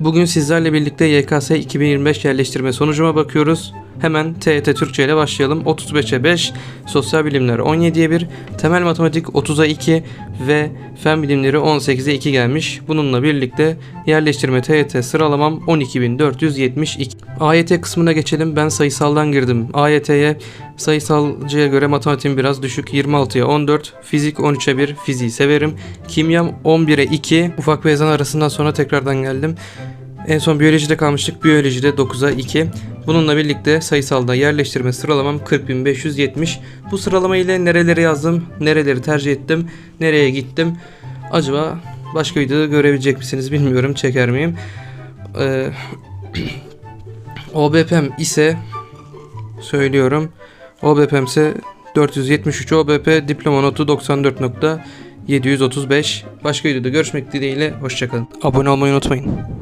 Bugün sizlerle birlikte YKS 2025 yerleştirme sonucuma bakıyoruz. Hemen TET Türkçe ile başlayalım. 35'e 5, sosyal bilimler 17'ye 1, temel matematik 30'a 2 ve fen bilimleri 18'e 2 gelmiş. Bununla birlikte yerleştirme TET sıralamam 12.472. AYT kısmına geçelim. Ben sayısaldan girdim. AYT'ye sayısalcıya göre matematiğim biraz düşük. 26'ya 14, fizik 13'e 1, fiziği severim. Kimyam 11'e 2. Ufak bir ezan arasından sonra tekrardan geldim. En son biyolojide kalmıştık. Biyolojide 9'a 2. Bununla birlikte sayısalda yerleştirme sıralamam 40.570. Bu sıralama ile nereleri yazdım, nereleri tercih ettim, nereye gittim. Acaba başka videoda görebilecek misiniz bilmiyorum. Çeker miyim? Ee, OBP'm ise söylüyorum. OBP'm ise 473 OBP diploma notu 94.735. Başka videoda görüşmek dileğiyle. Hoşçakalın. Abone olmayı unutmayın.